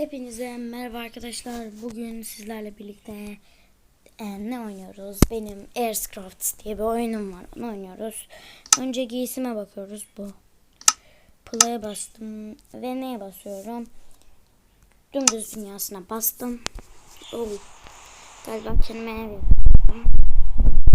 Hepinize merhaba arkadaşlar. Bugün sizlerle birlikte e, ne oynuyoruz? Benim Airscraft diye bir oyunum var. Onu oynuyoruz. Önce giysime bakıyoruz. Bu. Play'a bastım. Ve neye basıyorum? Dümdüz dünyasına bastım. Oh. Galiba kendime ev yapıyorum.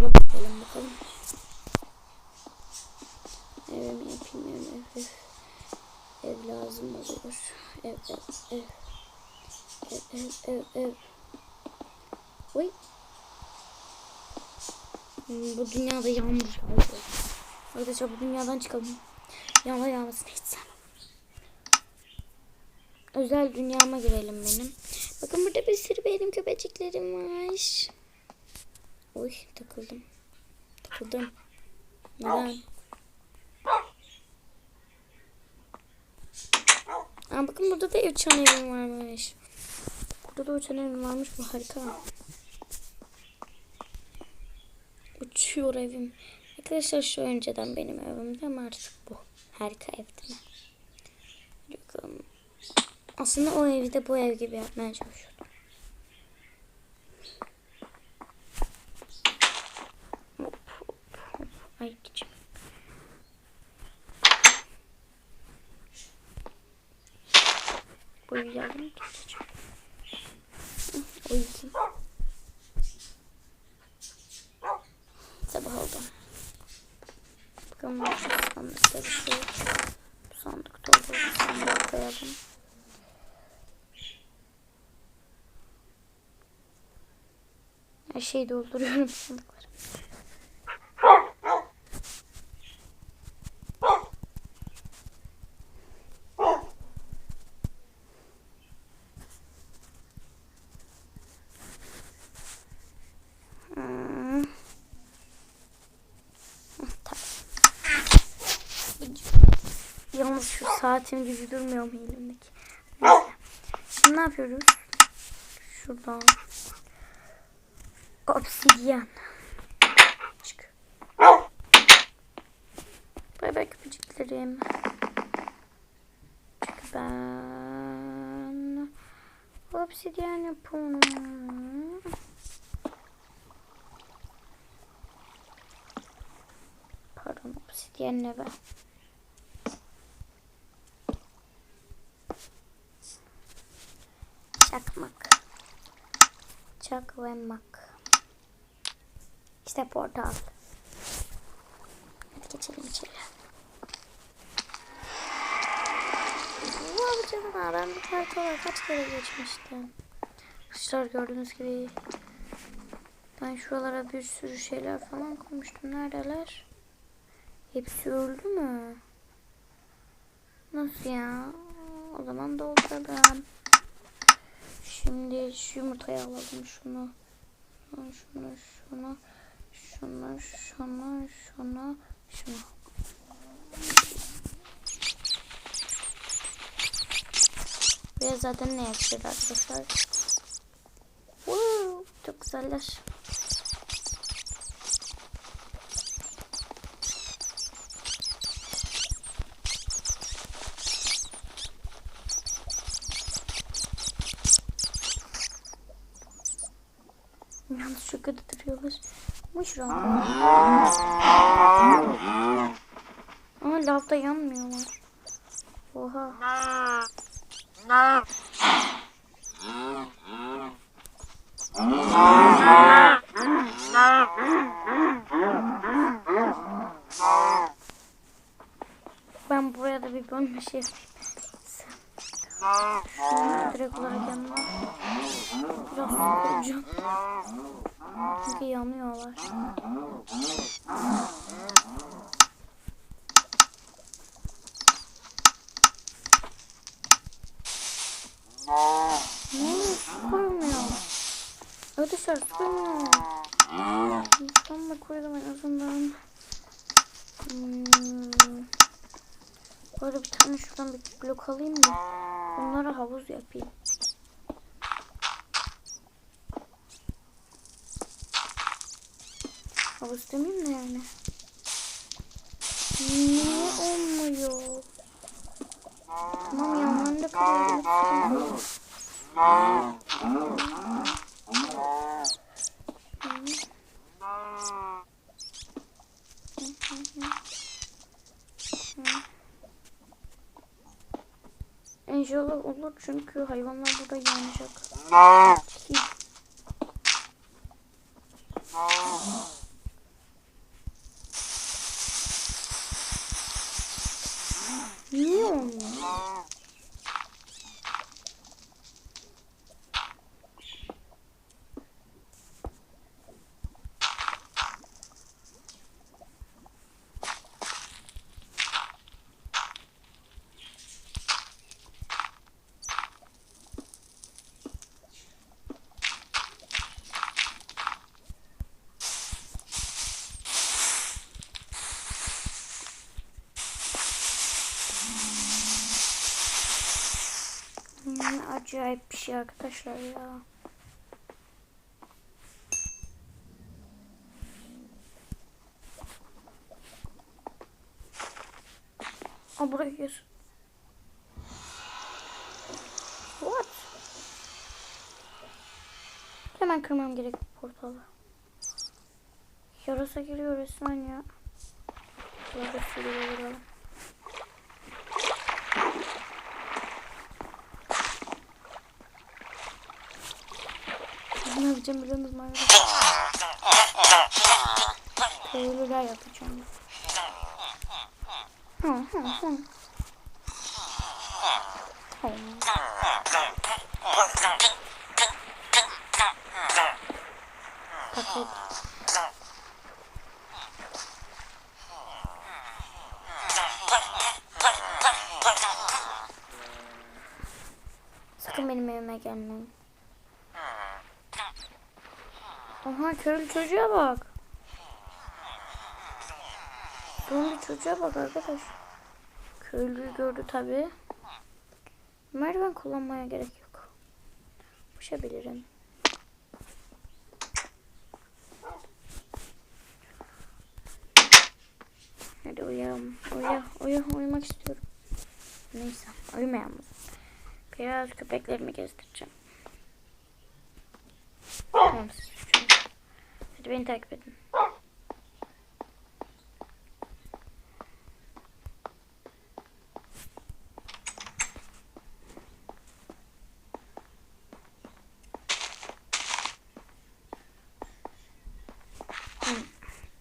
Bakalım bakalım. Evimi yapayım ev, ev. Lazım olur. Ev, ev, ev. Ev. Oy. Bu dünyada yağmur yağıyor. Arkadaşlar bu dünyadan çıkalım. Yağmur yağmasını hiç sevmem. Özel dünyama girelim benim. Bakın burada bir sürü benim köpeciklerim var. Oy takıldım. Takıldım. Neden? Aa, bakın burada da uçan evim varmış. Burada da uçan evim varmış. Bu harika. Uçuyor evim. Arkadaşlar şu önceden benim evimde ama artık bu. Harika ev değil mi? Aslında o evi de bu ev gibi yapmaya çalışıyordum. Hop, hop, hop. Ay geçeyim. Uyuyalım. Uyuyayım. Sabah oldu. Bakalım sandıkta bir şey. Bu sandıkta olur. Bu sandığa koyalım. Her şeyi dolduruyorum sandıkları. Hmm. Tamam. Yalnız şu saatim gibi durmuyor mu elimdeki? Neyse. Şimdi ne yapıyoruz? Şuradan. Obsidyen. Çık. Bay bay köpeciklerim. Çünkü ben obsidyen yapıyorum. Pardon obsidyen ne be? Çak ve mak. İşte portal. Hadi geçelim içeri. Vay canına ben bu portala kaç kere geçmiştim. Arkadaşlar gördüğünüz gibi ben şuralara bir sürü şeyler falan koymuştum. Neredeler? Hepsi öldü mü? Nasıl ya? O zaman dolduralım. Şimdi şu yumurtayı alalım şunu. Şunu, şunu, şunu, şunu, şunu, şunu, şunu. Buraya zaten ne yakışır arkadaşlar? Wow, çok güzeller. Yalnız şu kötü duruyorlar. Muşram. Ama lavda yanmıyorlar. Oha. Ben buraya da bir bölme şey. Şunu direkt olarak yanına biraz koyacağım. Çünkü yanıyorlar. Arkadaşlar koymuyor. Tam da koydum en azından. Hmm. Böyle bir tane şuradan bir blok alayım da onlara havuz yapayım. Havuz demeyeyim de yani. Niye olmuyor? Tamam yanlarında kırıyorum. İnşallah olur çünkü hayvanlar burada yanacak. Niye olmuyor? Hmm, acayip bir şey arkadaşlar ya. Aa gir. What? Hemen kırmam gerek bu portalı. Yarasa geliyor resmen ya. Burada sürüye Ne yapacağım biliyor musun arkadaşlar? Köylüler yapacağım. Hı hı hı. Tamam. Paket. Sakın benim evime gelmeyin. Aha köylü çocuğa bak. Zombi çocuğa bak arkadaş. Köylüyü gördü tabi. Merdiven kullanmaya gerek yok. Uçabilirim. Hadi uyuyalım. Uyu, uyu, uyumak istiyorum. Neyse, uyumayalım. Biraz köpeklerimi gezdireceğim. Tamam, beni takip edin.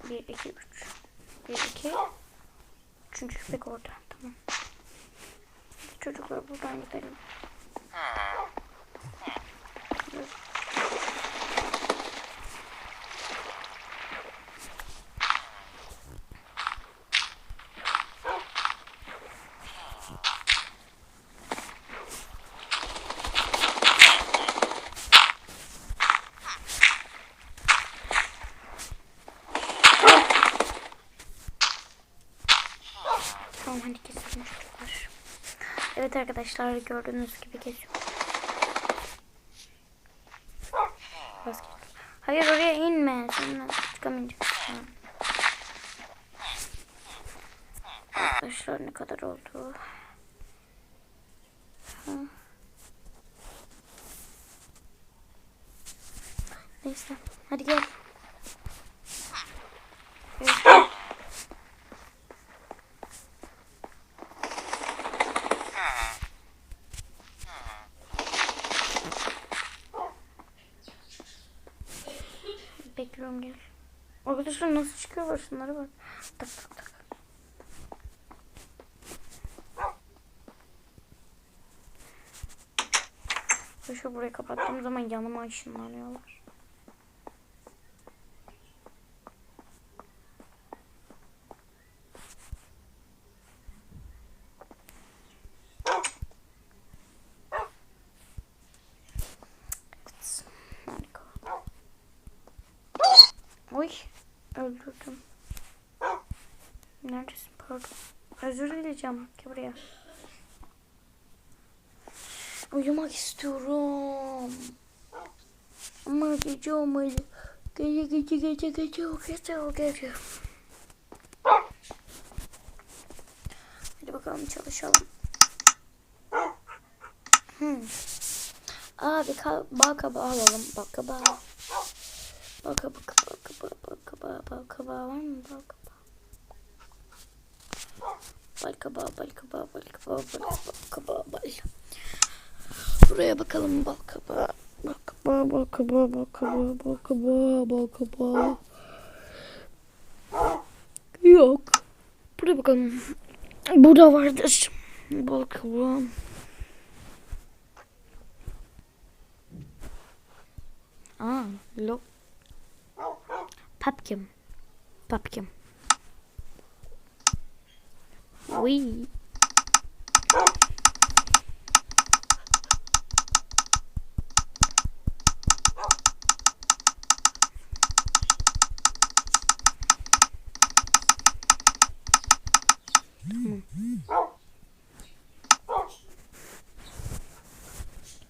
Bir, iki, üç. Bir, iki. Üçüncü köpek orada. Tamam. Çocuklar buradan gidelim. Tamam hadi keselim çocuklar. Evet arkadaşlar gördüğünüz gibi. Vazgeç. Hayır oraya inme. Seninle çıkamayacaksın. Arkadaşlar ne kadar oldu? Neyse. Hadi gel. Evet. Bekliyorum gel. Arkadaşlar nasıl çıkıyorlar şunlara bak. Tak tak tak. Şu burayı kapattığım zaman yanıma ışınlanıyorlar. Oy. Öldürdüm. Neredesin? Pardon. Özür dileyeceğim. Gel buraya. Uyumak istiyorum. Ama gece olmalı. Gece gece gece gece o gece o gece. Hadi bakalım çalışalım. Hmm. Abi ka bal kabağı alalım. Bal kabağı. Bal kabağı, bal kabağı, bal kabağı, bal kabağı var mı? Bal kabağı. Bal kabağı, bal kabağı, bal kabağı, bal kabağı, bal. Buraya bakalım bal kabağı. Bal kabağı, bal kabağı, bal kabağı, bal kabağı, bal kabağı. Yok. Buraya bakalım. Burada vardır. Bal kabağı. Aa, lo. Pumpkin. Pumpkin. Wee.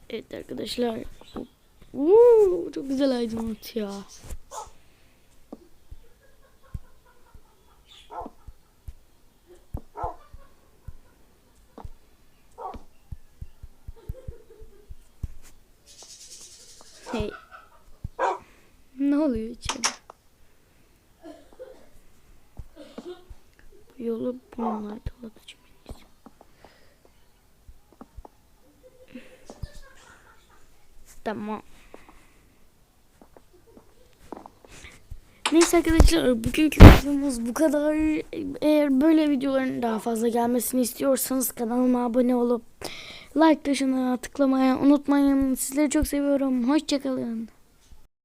Evet arkadaşlar. Uuu, çok güzel aydınlatıyor. Hey. Ne oluyor içeride? Bu Yolu bununla dolatacağım. Tamam. Neyse arkadaşlar bugünkü videomuz bu kadar. Eğer böyle videoların daha fazla gelmesini istiyorsanız kanalıma abone olup like tuşuna tıklamayı unutmayın. Sizleri çok seviyorum. Hoşçakalın.